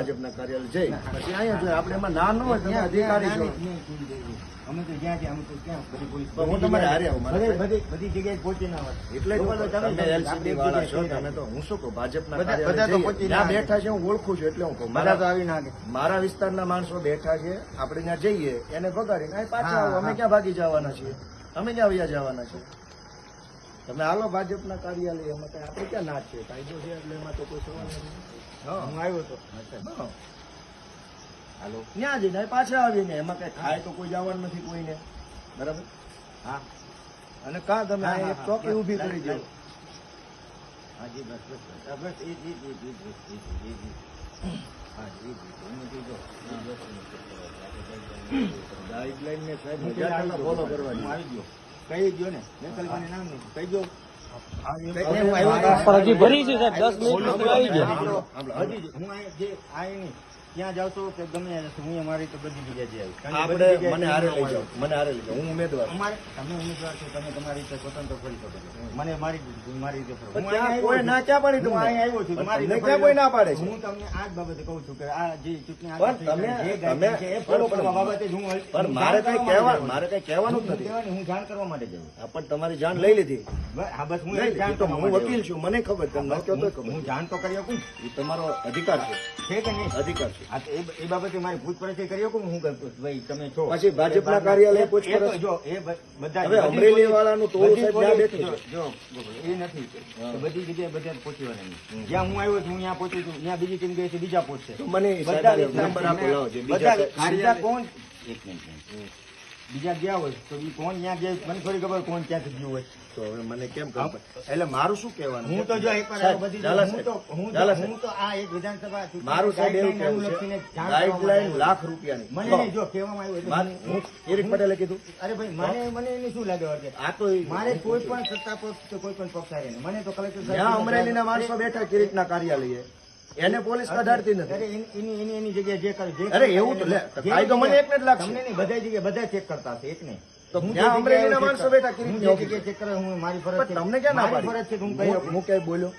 ભાજપના કાર્યાલય જઈ. પછી અહીંયા આપણે એમાં ના ન હોય તમે અધિકારી છો. અમે તો જ્યાં ત્યાં અમે તો ક્યાં બધી પોલીસ હું તમારે હારે આવું, બધી બધી બધી જગ્યાએ પહોંચી ના હોય. એટલે જ તો તો તમે- તમે વાળા છો તમે તો હું શું કહું ભાજપના બધા- તો ત્યાં બેઠા છે હું ઓળખું છું એટલે હું કહું. બધા તો મારા આવી ના મારા વિસ્તારના માણસો બેઠા છે આપણે ત્યાં જઈએ એને ભગાડીને પાછા આવો. અમે ક્યાં ભાગી જવાના છીએ? અમે ક્યાં વ્યા જવાના છીએ? તમે હાલો ભાજપના કાર્યાલય એમાં કઈ આપણે ક્યાં ના છે કાયદો છે એટલે એમાં તો કોઈ સવાલ નથી. હા. આવ્યો તો. હાલો. ત્યાં જઈને પાછા આવીને એમાં કઈ થાય તો કોઈ જવાનું નથી કોઈને. બરાબર? હા. અને કા તમે એક ચોકી ઊભી કરી દો. લાઈ. બસ બસ બસ. બસ એ જી જ જ જ જ જ. જ. કીધો ગાઈડલાઈન ને સાહેબ ફોલો કરવાની. આવી ગયો. કહી ગયો ને મેકલભાઈને નામ નહીં કહી ગયો હજી ભરી છે સાહેબ દસ મિનિટ આવી ગયા. હજી હું આ જે આવી નહીં ત્યાં જાવ છો કે ગમે હું અમારી તો બધી જગ્યાએ આવી આપણે મને હારે લઈ જાઓ મને હારે લઈ જાઓ હું ઉમેદવાર અમારે તમે ઉમેદવાર છો તમે તમારી રીતે સ્વતંત્ર ફરી શકો છો. મને મારી મારી રીતે કોઈ ના ચા પાડી હું અહીં આવ્યો છું. મારી રીતે ક્યાં કોઈ ના પાડે હું તમને આ જ બાબતે કહું છું કે આ જે ચૂંટણી તમે જે તમે એ ફોલો કરવા બાબતે જ હું પણ મારે કઈ કરવા કહેવા માટે જાઉં છું. મારે કઈ કહેવાનું જ હું નથી. હું જાણ કરવા માટે જાઉં પણ તમારી જાણ લઈ લીધી. હા બસ હું જાણ તો હું વકીલ છું મને ખબર તમે ન કહો હું- હું જાણ તો કરી શકું એ તમારો અધિકાર છે. છે કે નહીં? અધિકાર છે. હા એ એ બાબતે મારી પૂછપરછ કરી શકું હું ભાઈ તમે છો. પછી ભાજપના કાર્યાલયે પૂછપરછ? જો એ બધા હવે બધી અમરેલી વાળાનું ટોળું સાહેબ ત્યાં પોલીસ- બેઠું જો જો, એ નથી. બધી જગ્યાએ બધા પહોંચી વળે જ્યાં હું આવ્યો છું ત્યાં પહોંચી છું. ત્યાં બીજી ટીમ ગઈ છે બીજા પહોંચશે મને બધા નંબર આપો લાવો બીજા કોણ? એક મિનિટ બીજા ગયા હોય તો એ કોણ ત્યાં ગયા મને થોડી ખબર કોણ ક્યાંથી ગયું હોય. તો હવે મને કેમ ખબર? એટલે મારું શું કહેવાનું હું તો જો એક હું તો હું આ એક વિધાનસભા મારું સાહેબ એવું કેવું છે ગાઈડલાઈન લાખ રૂપિયાની. મને નહીં જો કહેવામાં આવ્યું કિરીટ પટેલે કીધું. અરે ભાઈ મને મને એની શું લાગે વળગે? આ તો મારે કોઈ પણ સત્તા પક્ષ કોઈ પણ પક્ષ આવે મને તો કલેક્ટર સાહેબ અમરેલીના માણસો બેઠા કિરીટના કાર્યાલયે? એને પોલીસ કઢાડતી નથી. એની એની એની એની જગ્યાએ જે કરે અરે એવું તો કાયદો મને એકને જ લાગશે. તમને નહીં બધા જગ્યાએ બધા ચેક કરતા હશે એક નહીં. તો હું જે જ્યાં જગ્યાએ અમરેલીના check માણસો બેઠા ચેક કરે હું મારી ફરજ તમને ક્યાં ના પાડી? ફરજ છે કે હું કઈ બોલ્યો?